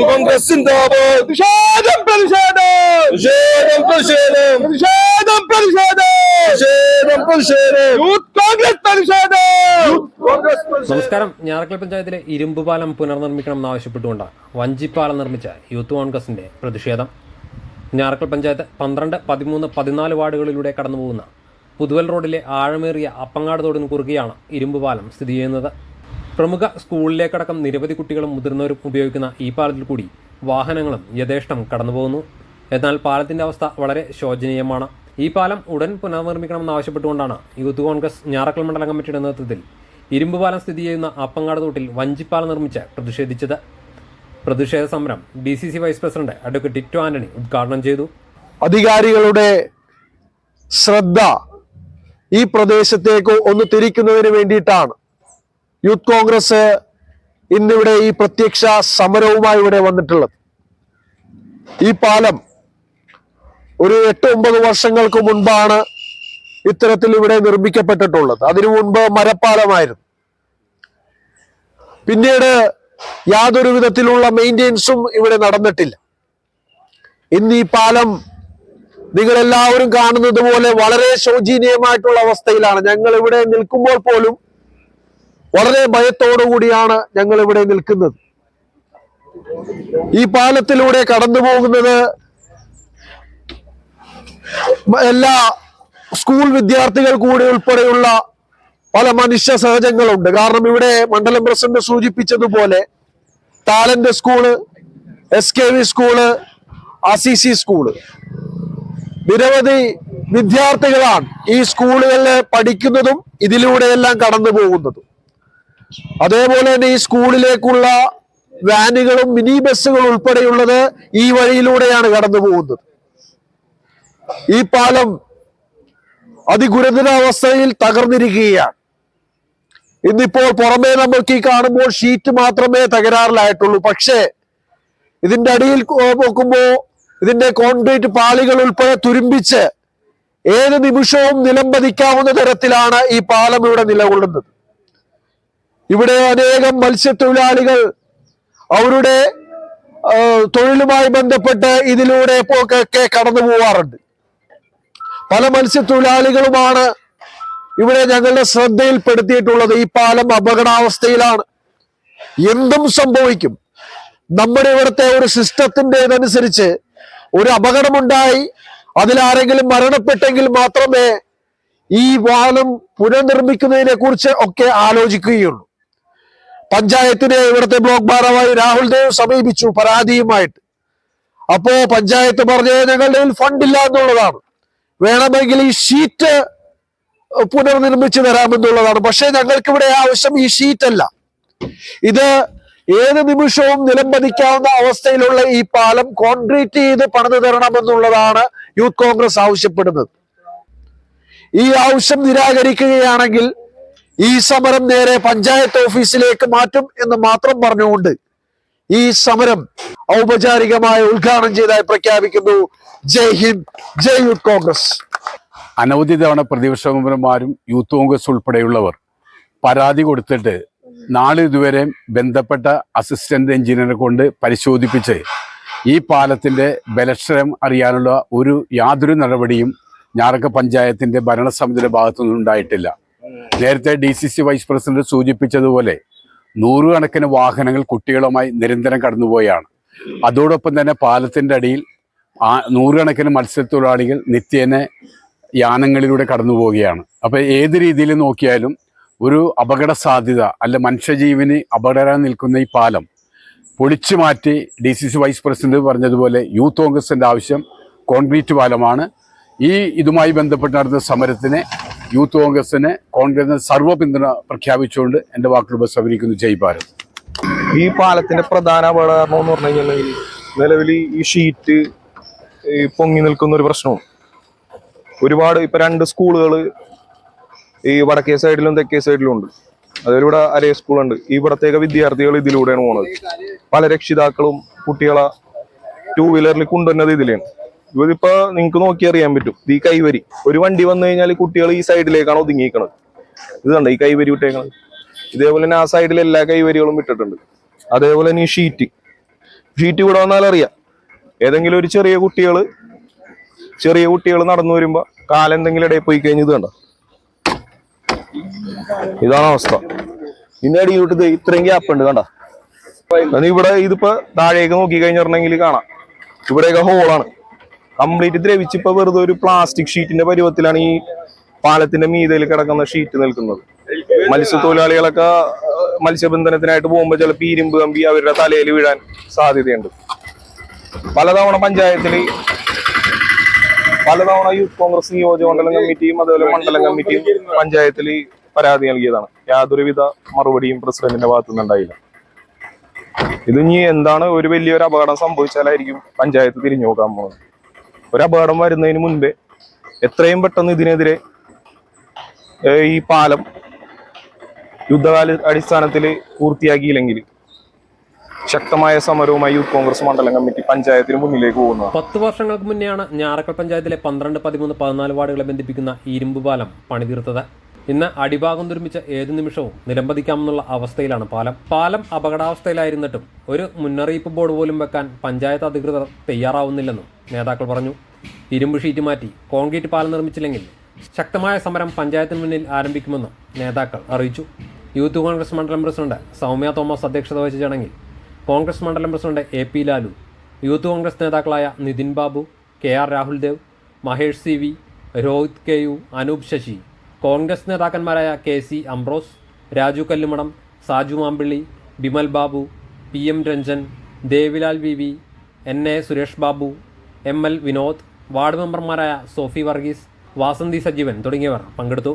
കോൺഗ്രസ് കോൺഗ്രസ് കോൺഗ്രസ് നമസ്കാരം. ഞാറക്കൽ പഞ്ചായത്തിലെ ഇരുമ്പുപാലം പുനർനിർമ്മിക്കണം എന്നാവശ്യപ്പെട്ടുകൊണ്ടാണ് വഞ്ചിപ്പാലം നിർമ്മിച്ച യൂത്ത് കോൺഗ്രസിന്റെ പ്രതിഷേധം. ഞാറക്കൽ പഞ്ചായത്ത് പന്ത്രണ്ട് പതിമൂന്ന് പതിനാല് വാർഡുകളിലൂടെ കടന്നുപോകുന്ന പുതുവൽ റോഡിലെ ആഴമേറിയ അപ്പങ്ങാട് തോടിന് കുറുകെയാണ് ഇരുമ്പുപാലം സ്ഥിതി ചെയ്യുന്നത്. പ്രമുഖ സ്കൂളിലേക്കടക്കം നിരവധി കുട്ടികളും മുതിർന്നവരും ഉപയോഗിക്കുന്ന ഈ പാലത്തിൽ കൂടി വാഹനങ്ങളും യഥേഷ്ടം കടന്നുപോകുന്നു. എന്നാൽ പാലത്തിന്റെ അവസ്ഥ വളരെ ശോചനീയമാണ്. ഈ പാലം ഉടൻ പുനർനിർമ്മിക്കണമെന്നാവശ്യപ്പെട്ടുകൊണ്ടാണ് യൂത്ത് കോൺഗ്രസ് ഞാറക്കൽ മണ്ഡലം കമ്മിറ്റിയുടെ നേതൃത്വത്തിൽ ഇരുമ്പ് പാലം സ്ഥിതി ചെയ്യുന്ന അപ്പങ്ങാട് തോട്ടിൽ വഞ്ചിപ്പാലം നിർമ്മിച്ച് പ്രതിഷേധിച്ചത്. പ്രതിഷേധ സമരം D C C vice president advocate Tito Antony ഉദ്ഘാടനം ചെയ്തു. അധികാരികളുടെ ശ്രദ്ധ ഈ പ്രദേശത്തേക്ക് ഒന്ന് തിരിക്കുന്നതിന് വേണ്ടിയിട്ടാണ് യൂത്ത് കോൺഗ്രസ് ഇന്നിവിടെ ഈ പ്രത്യക്ഷ സമരവുമായി ഇവിടെ വന്നിട്ടുള്ളത്. ഈ പാലം ഒരു എട്ട് ഒമ്പത് വർഷങ്ങൾക്ക് മുൻപാണ് ഇത്തരത്തിൽ ഇവിടെ നിർമ്മിക്കപ്പെട്ടിട്ടുള്ളത്. അതിനു മുൻപ് മരപ്പാലമായിരുന്നു. പിന്നീട് യാതൊരു വിധത്തിലുള്ള മെയിന്റെനൻസും ഇവിടെ നടന്നിട്ടില്ല. ഇന്ന് ഈ പാലം നിങ്ങളെല്ലാവരും കാണുന്നത് പോലെ വളരെ ശോചനീയമായിട്ടുള്ള അവസ്ഥയിലാണ്. ഞങ്ങൾ ഇവിടെ നിൽക്കുമ്പോൾ പോലും വളരെ ഭയത്തോടു കൂടിയാണ് ഞങ്ങൾ ഇവിടെ നിൽക്കുന്നത്. ഈ പാലത്തിലൂടെ കടന്നു പോകുന്നത് എല്ലാ സ്കൂൾ വിദ്യാർത്ഥികൾ കൂടി ഉൾപ്പെടെയുള്ള പല മനുഷ്യ സഹജങ്ങളുണ്ട്. കാരണം ഇവിടെ മണ്ഡലം പ്രസിഡന്റ് സൂചിപ്പിച്ചതുപോലെ talent school S K V school Assisi school. നിരവധി വിദ്യാർത്ഥികളാണ് ഈ സ്കൂളുകളിൽ പഠിക്കുന്നതും ഇതിലൂടെയെല്ലാം കടന്നു പോകുന്നതും അതേപോലെ തന്നെ ഈ സ്കൂളിലേക്കുള്ള വാനുകളും മിനി ബസ്സുകൾ ഉൾപ്പെടെയുള്ളത് ഈ വഴിയിലൂടെയാണ് കടന്നു പോകുന്നത്. ഈ പാലം അതിഗുരുതരാവസ്ഥയിൽ തകർന്നിരിക്കുകയാണ്. ഇന്നിപ്പോൾ പുറമേ നമ്മൾക്ക് ഈ കാണുമ്പോൾ ഷീറ്റ് മാത്രമേ തകരാറിലായിട്ടുള്ളൂ. പക്ഷേ ഇതിന്റെ അടിയിൽ നോക്കുമ്പോൾ നോക്കുമ്പോ ഇതിന്റെ കോൺക്രീറ്റ് പാളികൾ ഉൾപ്പെടെ തുരുമ്പിച്ച് ഏത് നിമിഷവും നിലംപതിക്കാവുന്ന തരത്തിലാണ് ഈ പാലം ഇവിടെ നിലകൊള്ളുന്നത്. ഇവിടെ അനേകം മത്സ്യത്തൊഴിലാളികൾ അവരുടെ തൊഴിലുമായി ബന്ധപ്പെട്ട് ഇതിലൂടെ ഒക്കെ കടന്നു പോവാറുണ്ട്. പല മത്സ്യത്തൊഴിലാളികളുമാണ് ഇവിടെ ഞങ്ങളുടെ ശ്രദ്ധയിൽപ്പെടുത്തിയിട്ടുള്ളത്. ഈ പാലം അപകടാവസ്ഥയിലാണ്. എന്തും സംഭവിക്കും. നമ്മുടെ ഇവിടുത്തെ ഒരു സിസ്റ്റത്തിന്റെതനുസരിച്ച് ഒരു അപകടമുണ്ടായി. അതിലാരെങ്കിലും മരണപ്പെട്ടെങ്കിൽ മാത്രമേ ഈ പാലം പുനർനിർമ്മിക്കുന്നതിനെ കുറിച്ച് ഒക്കെ ആലോചിക്കുകയുള്ളൂ. പഞ്ചായത്തിനെ ഇവിടുത്തെ ബ്ലോക്ക് ഭാരവാഹി രാഹുൽ ദേവ് സമീപിച്ചു പരാതിയുമായിട്ട്. അപ്പോ പഞ്ചായത്ത് പറഞ്ഞത് ഞങ്ങളുടെ ഫണ്ടില്ല എന്നുള്ളതാണ്. വേണമെങ്കിൽ ഈ ഷീറ്റ് പുനർനിർമ്മിച്ചു തരാമെന്നുള്ളതാണ്. പക്ഷേ ഞങ്ങൾക്ക് ഇവിടെ ആവശ്യം ഈ ഷീറ്റ് അല്ല ഇത് ഏത് നിമിഷവും നിലംപതിക്കാവുന്ന അവസ്ഥയിലുള്ള ഈ പാലം കോൺക്രീറ്റ് ചെയ്ത് പണിതു തരണമെന്നുള്ളതാണ് യൂത്ത് കോൺഗ്രസ് ആവശ്യപ്പെടുന്നത്. ഈ ആവശ്യം നിരാകരിക്കുകയാണെങ്കിൽ ഈ സമരം നേരെ പഞ്ചായത്ത് ഓഫീസിലേക്ക് മാറ്റും എന്ന് മാത്രം പറഞ്ഞുകൊണ്ട് ഈ സമരം ഔപചാരികമായ ഉദ്ഘാടനം ചെയ്തായി പ്രഖ്യാപിക്കുന്നു. ജയ് ഹിന്ദ് ജയ് യൂത്ത് കോൺഗ്രസ്. അനവധി തവണ പ്രതിപക്ഷ മെമ്പർമാരും യൂത്ത് കോൺഗ്രസ് ഉൾപ്പെടെയുള്ളവർ പരാതി കൊടുത്തിട്ട് നാളെ ഇതുവരെ ബന്ധപ്പെട്ട അസിസ്റ്റന്റ് എഞ്ചിനീയറെ കൊണ്ട് പരിശോധിപ്പിച്ച് ഈ പാലത്തിന്റെ ബലക്ഷരം അറിയാനുള്ള ഒരു യാതൊരു നടപടിയും ഞാറക്ക പഞ്ചായത്തിന്റെ ഭരണസമിതിയുടെ ഭാഗത്തുനിന്നും ഉണ്ടായിട്ടില്ല നേരത്തെ D C C vice president സൂചിപ്പിച്ചതുപോലെ നൂറുകണക്കിന് വാഹനങ്ങൾ കുട്ടികളുമായി നിരന്തരം കടന്നുപോയാണ്. അതോടൊപ്പം തന്നെ പാലത്തിന്റെ അടിയിൽ നൂറുകണക്കിന് മത്സ്യത്തൊഴിലാളികൾ നിത്യേന യാനങ്ങളിലൂടെ കടന്നു പോവുകയാണ് അപ്പോൾ ഏത് രീതിയിൽ നോക്കിയാലും ഒരു അപകട സാധ്യത അല്ല മനുഷ്യജീവന് അപകടം നിൽക്കുന്ന ഈ പാലം പൊളിച്ചു മാറ്റി D C C vice president പറഞ്ഞതുപോലെ യൂത്ത് കോൺഗ്രസിന്റെ ആവശ്യം കോൺക്രീറ്റ് പാലമാണ്. ഈ ഇതുമായി ബന്ധപ്പെട്ട് നടന്ന സമരത്തിന് യൂത്ത് കോൺഗ്രസിന് കോൺഗ്രസിന് സർവ പിന്തുണ പ്രഖ്യാപിച്ചുകൊണ്ട് എന്റെ വാക്കുകൾ ഉപസംഹരിക്കുന്നു. ജയ് ഭാരത്. ഈ പാലത്തിന്റെ പ്രധാന അപകടകാരണം എന്ന് പറഞ്ഞു കഴിഞ്ഞാൽ നിലവിൽ ഈ ഷീറ്റ് പൊങ്ങി നിൽക്കുന്ന ഒരു പ്രശ്നവും. ഒരുപാട് ഇപ്പൊ രണ്ട് സ്കൂളുകൾ ഈ വടക്കേ സൈഡിലും തെക്കേ സൈഡിലും ഉണ്ട്. അതുപോലെ ഇവിടെ അരേ സ്കൂളുണ്ട്. ഈ ഇവിടത്തേക്ക് വിദ്യാർത്ഥികൾ ഇതിലൂടെയാണ് പോണത്. പല രക്ഷിതാക്കളും കുട്ടികളെ ടൂ വീലറിൽ കൊണ്ടുവന്നത് ഇതിലാണ് ഇതിപ്പോ നിങ്ങൾക്ക് നോക്കി അറിയാൻ പറ്റും. ഈ കൈവരി. ഒരു വണ്ടി വന്നു കഴിഞ്ഞാൽ കുട്ടികൾ ഈ സൈഡിലേക്കാണ് ഒതുങ്ങിയിരിക്കണത് ഇത് കണ്ടോ? ഈ കൈവരി വിട്ടേക്കണത് ഇതേപോലെ തന്നെ ആ സൈഡിൽ എല്ലാ കൈവരികളും വിട്ടിട്ടുണ്ട് അതേപോലെ തന്നെ ഈ ഷീറ്റ്. ഷീറ്റ് ഇവിടെ വന്നാൽ അറിയാം. ഏതെങ്കിലും ഒരു ചെറിയ കുട്ടികൾ ചെറിയ കുട്ടികൾ നടന്നു വരുമ്പോ കാലെന്തെങ്കിലും ഇടയിൽ പോയി കഴിഞ്ഞ് ഇത് കണ്ടോ? ഇതാണ് അവസ്ഥ. ഇതിന്റെ അടി ദേ ഇത്രയും ഗ്യാപ്പ് ഉണ്ട് കണ്ട? ഇവിടെ ഇതിപ്പോ താഴേക്ക് നോക്കി കഴിഞ്ഞിട്ടുണ്ടെങ്കിൽ കാണാം. ഇവിടെയൊക്കെ ഹോളാണ് കംപ്ലീറ്റ് ദ്രവിച്ച് ഇപ്പൊ വെറുതെ ഒരു പ്ലാസ്റ്റിക് ഷീറ്റിന്റെ പരുവത്തിലാണ് ഈ പാലത്തിന്റെ മീതയിൽ കിടക്കുന്ന ഷീറ്റ് നിൽക്കുന്നത്. മത്സ്യത്തൊഴിലാളികളൊക്കെ മത്സ്യബന്ധനത്തിനായിട്ട് പോകുമ്പോൾ ചില ഇരുമ്പ് കമ്പി അവരുടെ തലയിൽ വീഴാൻ സാധ്യതയുണ്ട്. പലതവണ പഞ്ചായത്തിൽ പലതവണ യൂത്ത് കോൺഗ്രസ് നിയോജക മണ്ഡലം കമ്മിറ്റിയും അതുപോലെ മണ്ഡലം കമ്മിറ്റിയും പഞ്ചായത്തിൽ പരാതി നൽകിയതാണ്. യാതൊരുവിധ മറുപടിയും പ്രസിഡന്റിന്റെ ഭാഗത്തുനിന്ന് ഉണ്ടായില്ല ഇത് ഇനി എന്താണ് ഒരു വലിയൊരു അപകടം സംഭവിച്ചാലായിരിക്കും പഞ്ചായത്ത് തിരിഞ്ഞു നോക്കാൻ പോകുന്നത്. ഒരു അപകടം വരുന്നതിന് മുൻപേ എത്രയും പെട്ടെന്ന് ഇതിനെതിരെ ഈ പാലം യുദ്ധകാല അടിസ്ഥാനത്തിൽ പൂർത്തിയാക്കിയില്ലെങ്കിൽ ശക്തമായ സമരവുമായി യൂത്ത് കോൺഗ്രസ് മണ്ഡലം കമ്മിറ്റി പഞ്ചായത്തിന് മുന്നിലേക്ക് പോകുന്നത് പത്ത് വർഷങ്ങൾക്ക് മുന്നെയാണ് ഞാറക്കൽ പഞ്ചായത്തിലെ പന്ത്രണ്ട് പതിമൂന്ന് പതിനാല് വാർഡുകളെ ബന്ധിപ്പിക്കുന്ന ഇരുമ്പ് പാലം പണിതീർത്തത്. ഇന്ന് അടിഭാഗം നിർമ്മിച്ച ഏത് നിമിഷവും നിലംപതിക്കാമെന്നുള്ള അവസ്ഥയിലാണ് പാലം. പാലം അപകടാവസ്ഥയിലായിരുന്നിട്ടും ഒരു മുന്നറിയിപ്പ് ബോർഡ് പോലും വെക്കാൻ പഞ്ചായത്ത് അധികൃതർ തയ്യാറാവുന്നില്ലെന്നും നേതാക്കൾ പറഞ്ഞു. ഇരുമ്പ് ഷീറ്റ് മാറ്റി കോൺക്രീറ്റ് പാലം നിർമ്മിച്ചില്ലെങ്കിൽ ശക്തമായ സമരം പഞ്ചായത്തിന് മുന്നിൽ ആരംഭിക്കുമെന്നും നേതാക്കൾ അറിയിച്ചു. യൂത്ത് കോൺഗ്രസ് മണ്ഡലം പ്രസിഡന്റ് സൗമ്യ തോമസ് അധ്യക്ഷത വഹിച്ച ചടങ്ങിൽ കോൺഗ്രസ് മണ്ഡലം president A P Lalu Youth Congress നേതാക്കളായ Nithin Babu K R Rahul Dev Mahesh C V Rohith K U Anoop Sasi Congress നേതാക്കന്മാരായ K C Ambrose Raju Kallumadam Saju Mampilly Bimal Babu P M Ranjan Devilal V V N A Suresh Babu M L Vinod ward മെമ്പർമാരായ സോഫി വർഗീസ് വാസന്തി സജീവൻ തുടങ്ങിയവർ പങ്കെടുത്തു.